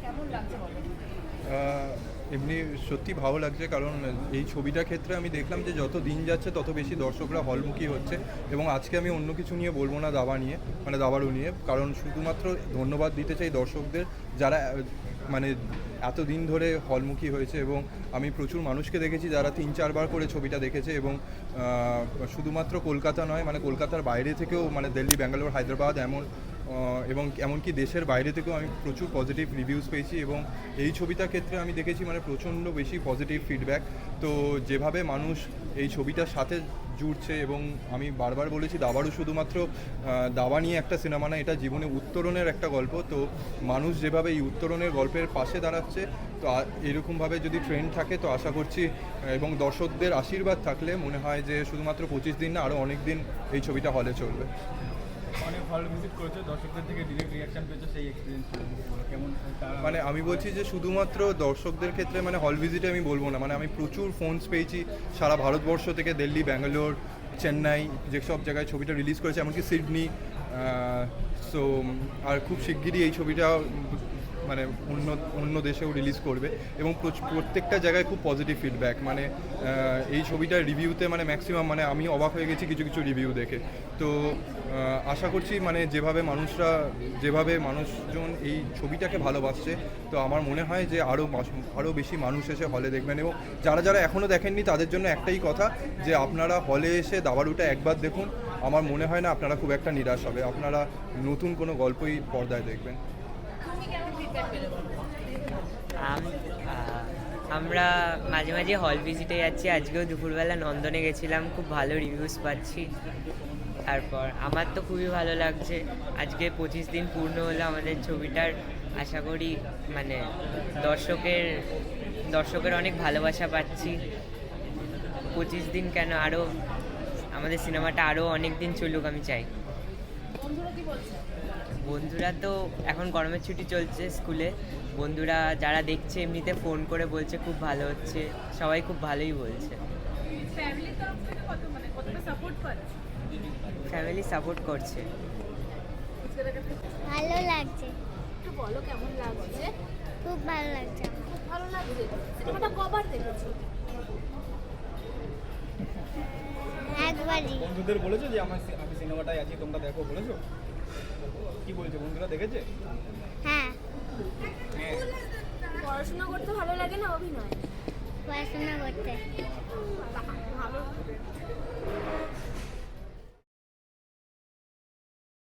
কেমন লাগছে এমনি সত্যি ভালো লাগছে কারণ এই ছবিটার ক্ষেত্রে আমি দেখলাম যে যত দিন যাচ্ছে, তত বেশি দর্শকরা হলমুখী হচ্ছে এবং আজকে আমি অন্য কিছু নিয়ে বলব না দাবা নিয়ে মানে দাবারু নিয়ে। কারণ শুধুমাত্র ধন্যবাদ দিতে চাই দর্শকদের যারা মানে এত দিন ধরে হলমুখী হয়েছে এবং আমি প্রচুর মানুষকে দেখেছি যারা তিন, চারবার করে ছবিটা দেখেছে এবং শুধুমাত্র কলকাতা নয় মানে কলকাতার বাইরে থেকেও মানে দিল্লি, ব্যাঙ্গালোর, হায়দ্রাবাদ এমন এবং এমনকি দেশের বাইরে থেকেও আমি প্রচুর পজিটিভ রিভিউজ পেয়েছি এবং এই ছবিটার ক্ষেত্রে আমি দেখেছি মানে প্রচণ্ড বেশি পজিটিভ ফিডব্যাক তো যেভাবে মানুষ এই ছবিটার সাথে জুড়ছে এবং আমি বারবার বলেছি দাবারও শুধুমাত্র দাবা নিয়ে একটা সিনেমা না, এটা জীবনে উত্তরণের একটা গল্প। তো মানুষ যেভাবে এই উত্তরণের গল্পের পাশে দাঁড়াচ্ছে, তো এরকমভাবে যদি ট্রেন্ড থাকে, তো আশা করছি এবং দর্শকদের আশীর্বাদ থাকলে মনে হয় যে শুধুমাত্র পঁচিশ দিন না আরও অনেক দিন এই ছবিটা হলে চলবে। অনেক হল ভিজিট দর্শকদের থেকে সেই এক্সপিরিয়েন্স কেমন মানে আমি বলছি যে শুধুমাত্র দর্শকদের ক্ষেত্রে মানে হল ভিজিটে আমি বলব না মানে আমি প্রচুর ফোনস পেয়েছি সারা ভারতবর্ষ থেকে, দিল্লি, ব্যাঙ্গালোর, চেন্নাই যেসব জায়গায় ছবিটা রিলিজ করেছে, এমনকি সিডনি সো আর খুব শিগগিরই এই ছবিটা মানে অন্য অন্য দেশেও রিলিজ করবে এবং প্রত্যেকটা জায়গায় খুব পজিটিভ ফিডব্যাক মানে এই ছবিটার রিভিউতে মানে ম্যাক্সিমাম মানে আমি অবাক হয়ে গেছি কিছু কিছু রিভিউ দেখে। তো আশা করছি মানে যেভাবে মানুষরা, যেভাবে মানুষজন এই ছবিটাকে ভালোবাসছে, তো আমার মনে হয় যে আরও আরও বেশি মানুষ এসে হলে দেখবেন এবং যারা যারা এখনও দেখেননি তাদের জন্য একটাই কথা যে আপনারা হলে এসে দাবারুটা একবার দেখুন। আমার মনে হয় না আপনারা খুব একটা নিরাশ হবে। আপনারা নতুন কোনো গল্পই পর্দায় দেখবেন। আমরা মাঝে মাঝে হল ভিজিটে যাচ্ছি। আজকেও দুপুরবেলা নন্দনে গেছিলাম। খুব ভালো রিভিউস পাচ্ছি। তারপর আমার তো খুবই ভালো লাগছে। আজকে পঁচিশ দিন পূর্ণ হলো আমাদের ছবিটার। আশা করি মানে দর্শকের দর্শকের অনেক ভালোবাসা পাচ্ছি। পঁচিশ দিন কেন আরও আমাদের সিনেমাটা আরও অনেক দিন চলুক আমি চাই। বন্ধুরা তো এখন গরমের ছুটি চলছে স্কুলে। বন্ধুরা যারা দেখছে এমনিতে ফোন করে বলছে খুব ভালো হচ্ছে সবাই খুব ভালোই বলছে। ফ্যামিলির তরফ থেকে কত মানে সাপোর্ট করে ফ্যামিলি সাপোর্ট করছে। ভালো লাগছে। একটু বলো কেমন লাগছে? খুব ভালো লাগছে। খুব ভালো লাগছে সিনেমাটা কবার দেখেছ? একবারই। বন্ধুদের বলেছ যে আমার আমি সিনেমাটায় আছি তোমরা দেখো বলেছ? কি বলছে বন্ধুরা দেখেছে? হ্যাঁ। পড়াশোনা করতে ভালো লাগে না অভিনয়? পড়াশোনা করতে।